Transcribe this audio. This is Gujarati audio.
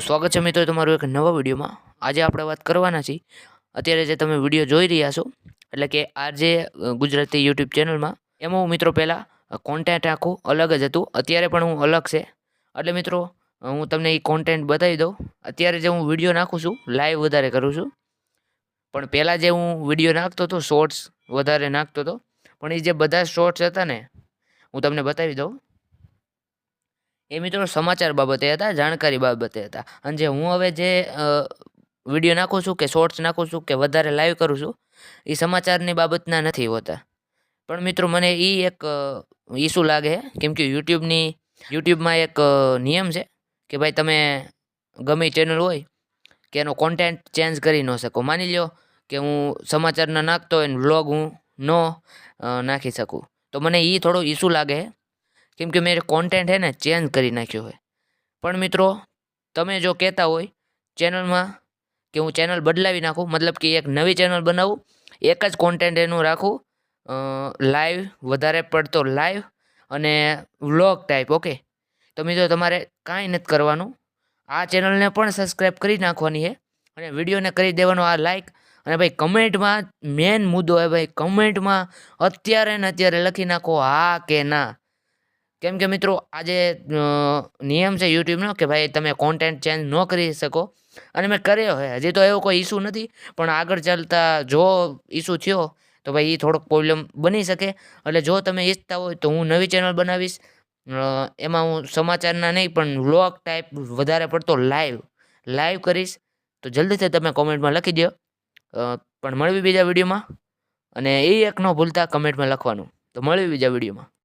સ્વાગત છે મિત્રો તમારું એક નવા વિડીયોમાં. આજે આપણે વાત કરવાના છીએ. અત્યારે જે તમે વીડિયો જોઈ રહ્યા છો, એટલે કે આજે ગુજરાતી યુટ્યુબ ચેનલમાં, એમાં હું મિત્રો પહેલાં કોન્ટેન્ટ આખું અલગ જ હતું. અત્યારે પણ હું અલગ છે. એટલે મિત્રો હું તમને એ કોન્ટેન્ટ બતાવી દઉં. અત્યારે જે હું વીડિયો નાખું છું લાઈવ વધારે કરું છું. પણ પહેલાં જે હું વીડિયો નાખતો હતો શોર્ટ્સ વધારે નાખતો હતો. પણ એ જે બધા શોર્ટ્સ હતા ને, હું તમને બતાવી દઉં. એ મિત્રો સમાચાર બાબતે હતા, જાણકારી બાબતે હતા. અને જે હું હવે જે વીડિયો નાખું છું કે શોર્ટ્સ નાખું છું કે વધારે લાઈવ કરું છું, એ સમાચારની બાબતના નથી હોતા. પણ મિત્રો મને એ એક ઇસ્યુ લાગે છે. કેમ કે યુટ્યુબની યુટ્યુબમાં એક નિયમ છે કે ભાઈ તમે ગમે ચેનલ હોય કે એનો કોન્ટેન્ટ ચેન્જ કરી ન શકો. માની લ્યો કે હું સમાચારના નાખતો હોય ને વ્લોગ હું ન નાખી શકું. તો મને એ થોડો ઇસ્યુ લાગે છે. કેમ કે મેં કોન્ટેન્ટ છે ને ચેન્જ કરી નાખ્યો હોય પણ મિત્રો, તમે જો કહેતા હોય ચેનલમાં કે હું ચેનલ બદલાવી નાખું, મતલબ કે એક નવી ચેનલ બનાવું, એક જ કોન્ટેન્ટ એનું રાખું લાઈવ વધારે પડતો લાઈવ અને વ્લોગ ટાઈપ ઓકે તો મિત્રો, તમારે કાંઈ નથી કરવાનું. આ ચેનલને પણ સબસ્ક્રાઈબ કરી નાખવાની છે અને વિડીયોને કરી દેવાનો આ લાઈક અને ભાઈ, કમેન્ટમાં મેન મુદ્દો હોય ભાઈ, કમેન્ટમાં અત્યારે ને અત્યારે લખી નાખો હા કે ના. કેમ કે મિત્રો, આજે નિયમ છે યુટ્યુબનો કે ભાઈ તમે કોન્ટેન્ટ ચેન્જ ન કરી શકો. અને મેં કર્યો હોય હજી તો એવો કોઈ ઇસ્યુ નથી, પણ આગળ ચાલતા જો ઇસ્યુ થયો, તો ભાઈ એ થોડોક પ્રોબ્લેમ બની શકે. એટલે જો તમે ઈચ્છતા હોય તો હું નવી ચેનલ બનાવીશ. એમાં હું સમાચારના નહીં, પણ વ્લોગ ટાઈપ વધારે પડતો લાઈવ લાઈવ કરીશ. તો જલ્દીથી તમે કોમેન્ટમાં લખી દો પણ મળવી બીજા વિડીયોમાં અને એ એક ન ભૂલતા કમેન્ટમાં લખવાનું. તો મળવી બીજા વિડીયોમાં